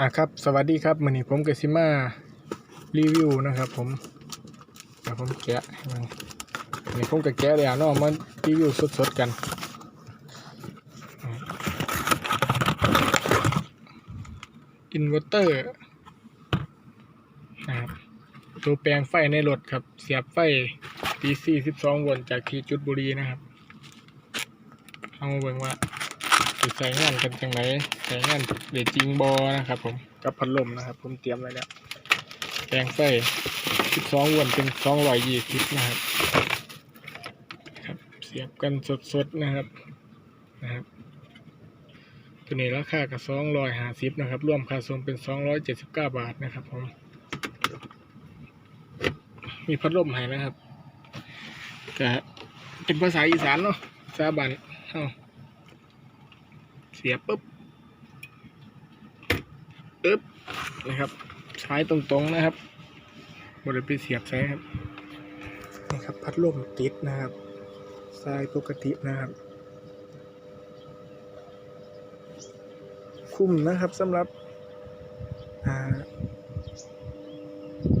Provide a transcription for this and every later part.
อะครับสวัสดีครับวันนี้ผมกสิมารีวิวนะครับ ผมเดี๋ยวผมแกะมันวันนี้ผมก็แกะแล้วเนาะมารีวิวสดๆกันอินเวอร์เตอร์นะครับตัวแปลงไฟในรถครับ เสียบไฟ DC 12โวลต์จากทีจุดบุรีนะครับเอามาเบิ่งว่า สิใส่งานกันจังไหนใส่งานเดจริงบอนะครับ ผมกับพัดลมนะครับ ผมเตรียมไว้แล้วแปลงไฟ12โวลต์เป็น220นะครับครับ เสียบกันสดๆนะครับนะครับตัวนี้ราคากับ250นะครับรวมค่าส่งเป็น 279 บาทนะครับผมมีพัดลมให้นะครับก็เป็นภาษาอีสานเนาะภาษาบ้านเฮา เสียบปุ๊บอึ๊บนะครับใช้ตรงๆนะครับบริไปเสียบใช้ครับนี่ครับพัดลมติดนะครับสายปกตินะครับ คุ้มนะครับสำหรับ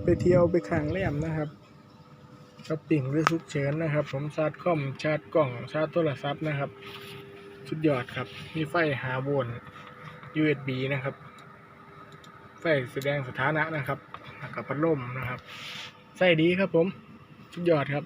ไปเที่ยวไปขังแรมนะครับช้อปปิ้งหรือทุกเชิญนะครับ ผมชาร์จคอมชาร์จกล่องชาร์จโทรศัพท์นะครับ สุดยอดครับ มีไฟหาวน USB นะครับ ไฟแสดงสถานะนะครับกับพัดลมนะครับ ใส่ดีครับผม สุดยอดครับ